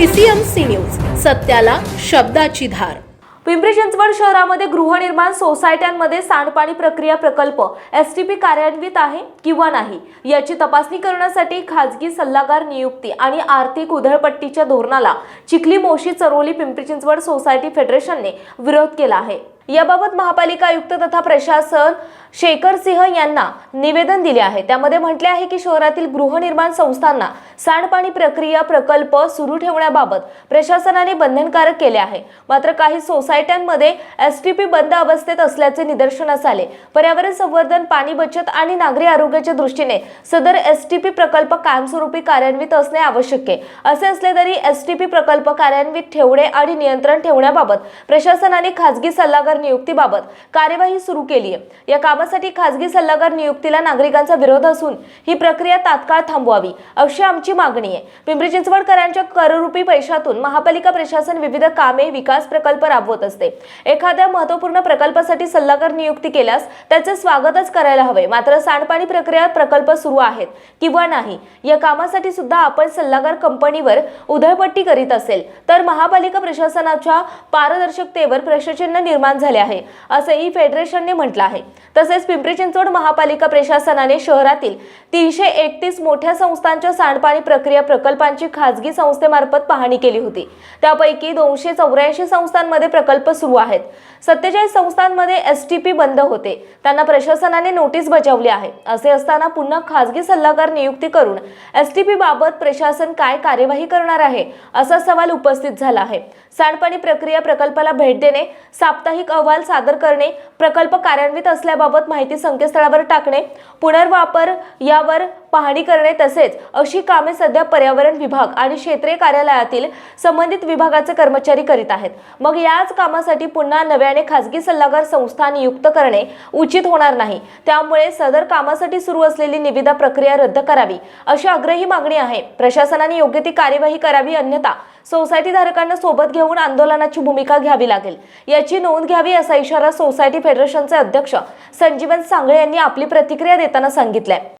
PCMC news सत्याला शब्दाची धार. पिंपरी चिंचवड शहरामध्ये गृहनिर्माण सोसायट्यांमध्ये सांडपाणी प्रक्रिया प्रकल्प एस टी पी कार्यान्वित आहे किंवा नाही याची तपासणी करण्यासाठी खाजगी सल्लागार नियुक्ती आणि आर्थिक उधळपट्टीच्या धोरणाला चिखली मोशी चरोली पिंपरी चिंचवड सोसायटी फेडरेशनने विरोध केला आहे. याबाबत महापालिका आयुक्त तथा प्रशासन शेखर सिंह यांना निवेदन दिले आहे. त्यामध्ये म्हटले आहे की शहरातील गृहनिर्माण संस्थांना सांडपाणी प्रक्रिया प्रकल्प सुरू ठेवण्याबाबत प्रशासनाने बंधनकारक केले आहे. मात्र काही सोसायट्यांमध्ये एस टी पी बंद अवस्थेत असल्याचे निदर्शनास आले. पर्यावरण संवर्धन पाणी बचत आणि नागरी आरोग्याच्या दृष्टीने सदर एस टी पी प्रकल्प कायमस्वरूपी कार्यान्वित असणे आवश्यक आहे. असे असले तरी एस टी पी प्रकल्प कार्यान्वित ठेवणे आणि नियंत्रण ठेवण्याबाबत प्रशासनाने खासगी सल्लागार नियुक्तीबाबत कार्यवाही सुरू केली आहे. या कामासाठी खासगी सल्लागार नियुक्तीला नागरिकांचा विरोध असून ही प्रक्रिया तात्काळ थांबवावी अशी आमची मागणी आहे. पिंपरी चिंचवडकरांच्या कररूपी पैशातून महापालिका प्रशासन विविध कामे विकास प्रकल्प राबवत असते. एखाद्या महत्त्वपूर्ण प्रकल्पासाठी सल्लागार नियुक्ती केल्यास त्याचे स्वागतच करायला हवे मात्र सांडपाणी प्रक्रिया प्रकल्प सुरू आहेत किंवा नाही या कामासाठी सुद्धा आपण सल्लागार कंपनीवर उधळपट्टी करीत असेल तर महापालिका प्रशासनाच्या पारदर्शकतेवर प्रश्नचिन्ह निर्माण झाले आहे असंही फेडरेशनने म्हटलं आहे. तसेच पिंपरी चिंचवड महापालिका प्रशासनाने शहरातील तीनशे एकतीस मोठ्या संस्थांच्या सांडपाणी प्रक्रिया प्रकल्पांची खासगी संस्थेमार्फत पाहणी केली होती. त्यापैकी दोनशे चौऱ्याऐंशी संस्थांमध्ये प्रकल्प सुरू आहेत. सत्तेचाळीस संस्थांमध्ये एस टी पी बंद होते. त्यांना प्रशासनाने नोटीस बजावली आहे. असे असताना पुन्हा खासगी सल्लागार नियुक्ती करून एस टी पी बाबत प्रशासन काय कार्यवाही करणार आहे असा सवाल उपस्थित झाला आहे. सांडपाणी प्रक्रिया प्रकल्पाला भेट देणे साप्ताहिक अहवाल सादर करणे प्रकल्प कार्यान्वित असल्याबाबत माहिती संकेतस्थळावर टाकणे पुनर्वापर यावर पाहणी करणे तसेच अशी कामे सध्या पर्यावरण विभाग आणि क्षेत्रीय कार्यालयातील संबंधित विभागाचे कर्मचारी करीत आहेत. मग याच कामासाठी पुन्हा नव्याने खासगी सल्लागार संस्था नियुक्त करणे उचित होणार नाही. त्यामुळे सदर कामासाठी सुरू असलेली निविदा प्रक्रिया रद्द करावी अशी आग्रही मागणी आहे. प्रशासनाने योग्य ती कार्यवाही करावी अन्यथा सोसायटी धारकांना सोबत घेऊन आंदोलनाची भूमिका घ्यावी लागेल. याची नोंद घ्यावी असा इशारा सोसायटी फेडरेशनचे अध्यक्ष संजीवन सांगळे यांनी आपली प्रतिक्रिया देताना सांगितलंय.